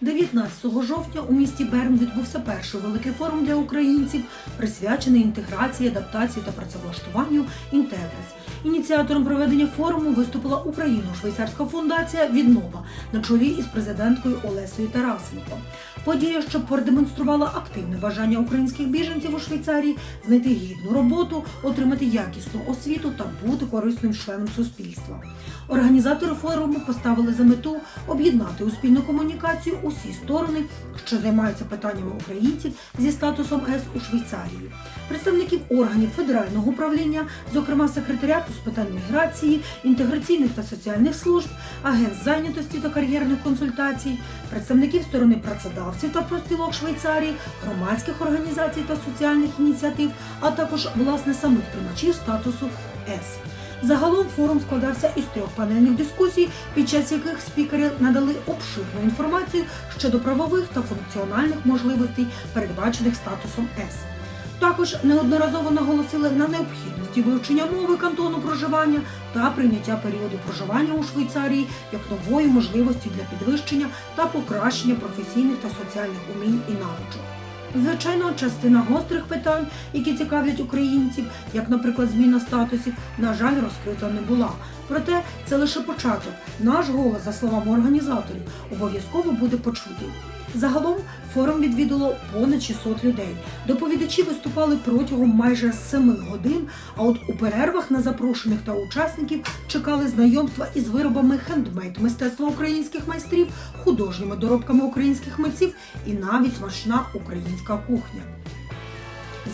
19 жовтня у місті Берн відбувся перший великий форум для українців, присвячений інтеграції, адаптації та працевлаштуванню Інтегрес. Ініціатором проведення форуму виступила Україно-Швейцарська фундація Віднова на чолі із президенткою Олесею Тарасенко. Подія, що продемонструвала активне бажання українських біженців у Швейцарії знайти гідну роботу, отримати якісну освіту та бути корисним членом суспільства. Організатори форуму поставили за мету об'єднати у спільну комунікацію усі сторони, що займаються питаннями українців зі статусом С у Швейцарії, представників органів федерального управління, зокрема секретаріату з питань міграції, інтеграційних та соціальних служб, агентств зайнятості та кар'єрних консультацій, представників сторони працедавців та профспілок Швейцарії, громадських організацій та соціальних ініціатив, а також власне самих приймачів статусу С. Загалом форум складався із трьох панельних дискусій, під час яких спікери надали обширну інформацію щодо правових та функціональних можливостей, передбачених статусом С. Також неодноразово наголосили на необхідності вивчення мови кантону проживання та прийняття періоду проживання у Швейцарії як нової можливості для підвищення та покращення професійних та соціальних умінь і навичок. Звичайно, частина гострих питань, які цікавлять українців, як, наприклад, зміна статусів, на жаль, розкрита не була. Проте це лише початок. Наш голос, за словами організаторів, обов'язково буде почутий. Загалом форум відвідало понад 600 людей. Доповідачі виступали протягом майже 7 годин. А от у перервах на запрошених та учасників чекали знайомства із виробами хендмейд мистецтва українських майстрів, художніми доробками українських митців і навіть смачна українська кухня.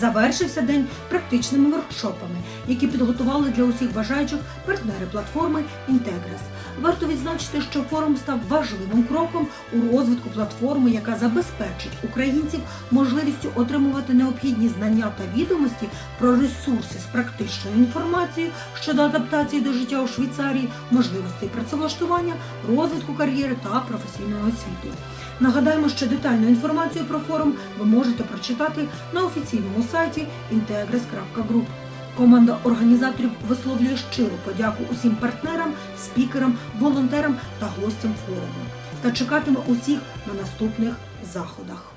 Завершився день практичними воркшопами, які підготували для усіх бажаючих партнери платформи Інтегрес. Варто відзначити, що форум став важливим кроком у розвитку платформи, яка забезпечить українців можливістю отримувати необхідні знання та відомості про ресурси з практичною інформацією щодо адаптації до життя у Швейцарії, можливостей працевлаштування, розвитку кар'єри та професійної освіти. Нагадаємо, що детальну інформацію про форум ви можете прочитати на офіційному сайті integris.group. Команда організаторів висловлює щиру подяку усім партнерам, спікерам, волонтерам та гостям форуму та чекатиме усіх на наступних заходах.